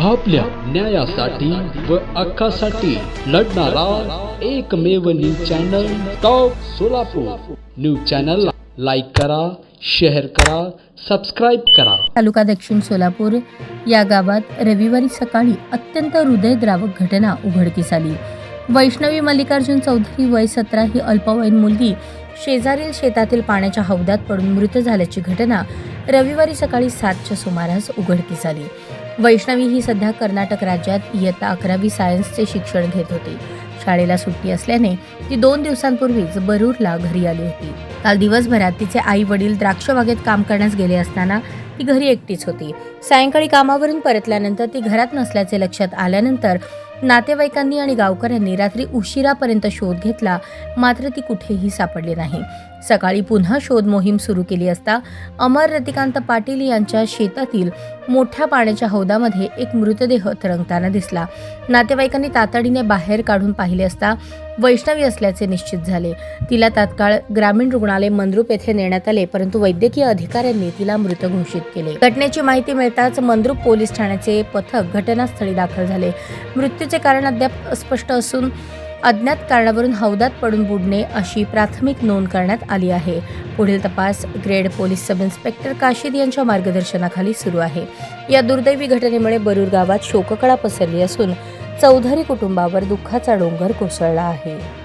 आपल्या न्यायासाठी व हक्कासाठी लढणारा एकमेव news channel top Solapur. News channel like करा शेअर करा सबस्क्राईब करा. तालुका दक्षिण सोलापूर या गावात रविवारी सकाळी अत्यंत हृदयद्रावक घटना उघडकीस आली. वैष्णवी मल्लिकार्जुन चौधरी वय सतरा ही अल्पवयीन मुलगी शेजारील शेतातील पाण्याच्या हौदात पडून मृत झाल्याची घटना रविवारी सकाळी सातच्या सुमारास उघडकीस आली. वैष्णवी ही सध्या कर्नाटक राज्यात इयत्ता अकरावी सायन्सचे शिक्षण घेत होती. शाळेला सुट्टी असल्याने ती दोन दिवसांपूर्वीच बरूरला घरी आली होती. काल दिवसभरात तिचे आई वडील द्राक्षबागेत काम करण्यास गेले असताना ती घरी एकटीच होती. सायंकाळी कामावरून परतल्यानंतर ती घरात नसल्याचे लक्षात आल्यानंतर नातेवाईकांनी आणि गावकऱ्यांनी रात्री उशिरापर्यंत शोध घेतला मात्र ती कुठेही सापडली नाही. सकाळी पुन्हा शोध मोहीम सुरू केली असता अमर रतिकांत पाटील यांच्या शेतातील मोठ्या पाण्याच्या हौदामध्ये एक मृतदेह तरंगताना दिसला. नातेवाईकांनी तातडीने बाहेर काढून पाहिले असता वैष्णवी असल्याचे निश्चित झाले. तिला तात्काळ ग्रामीण रुग्णालय मंद्रुप येथे नेण्यात आले परंतु वैद्यकीय अधिकाऱ्यांनी तिला मृत घोषित केले. घटनेची माहिती मिळताच मंद्रुप पोलीस ठाण्याचे पथक घटनास्थळी दाखल झाले. मृत्यूचे कारण अद्याप स्पष्ट असून अज्ञात कारणावरून हौदात पडून बुडणे अशी प्राथमिक नोंद करण्यात आली आहे. पुढील तपास grade police sub inspector Kashid यांच्या मार्गदर्शनाखाली सुरू आहे. या दुर्दैवी घटनेमुळे बरूर गावात शोककळा पसरली असून चौधरी कुटुंबावर दुःखाचा डोंगर कोसळला आहे.